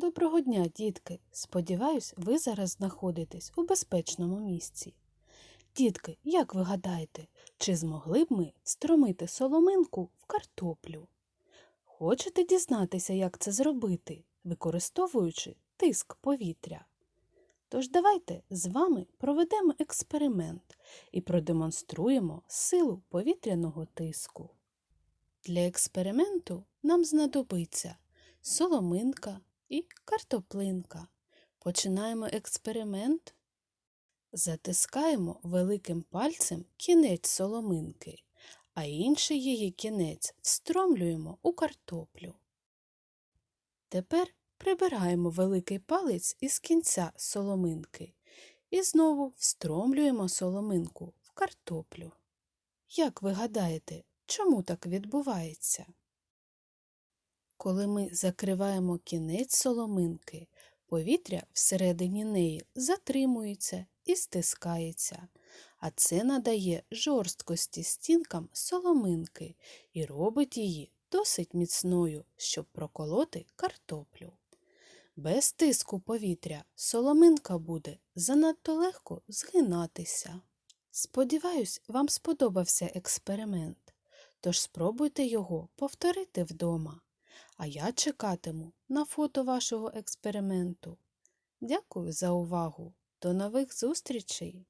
Доброго дня, дітки! Сподіваюсь, ви зараз знаходитесь у безпечному місці. Дітки, як ви гадаєте, чи змогли б ми стромити соломинку в картоплю? Хочете дізнатися, як це зробити, використовуючи тиск повітря? Тож давайте з вами проведемо експеримент і продемонструємо силу повітряного тиску. Для експерименту нам знадобиться соломинка і картоплинка. Починаємо експеримент. Затискаємо великим пальцем кінець соломинки, а інший її кінець встромлюємо у картоплю. Тепер прибираємо великий палець із кінця соломинки і знову встромлюємо соломинку в картоплю. Як ви гадаєте, чому так відбувається? Коли ми закриваємо кінець соломинки, повітря всередині неї затримується і стискається, а це надає жорсткості стінкам соломинки і робить її досить міцною, щоб проколоти картоплю. Без тиску повітря соломинка буде занадто легко згинатися. Сподіваюсь, вам сподобався експеримент, тож спробуйте його повторити вдома. А я чекатиму на фото вашого експерименту. Дякую за увагу. До нових зустрічей!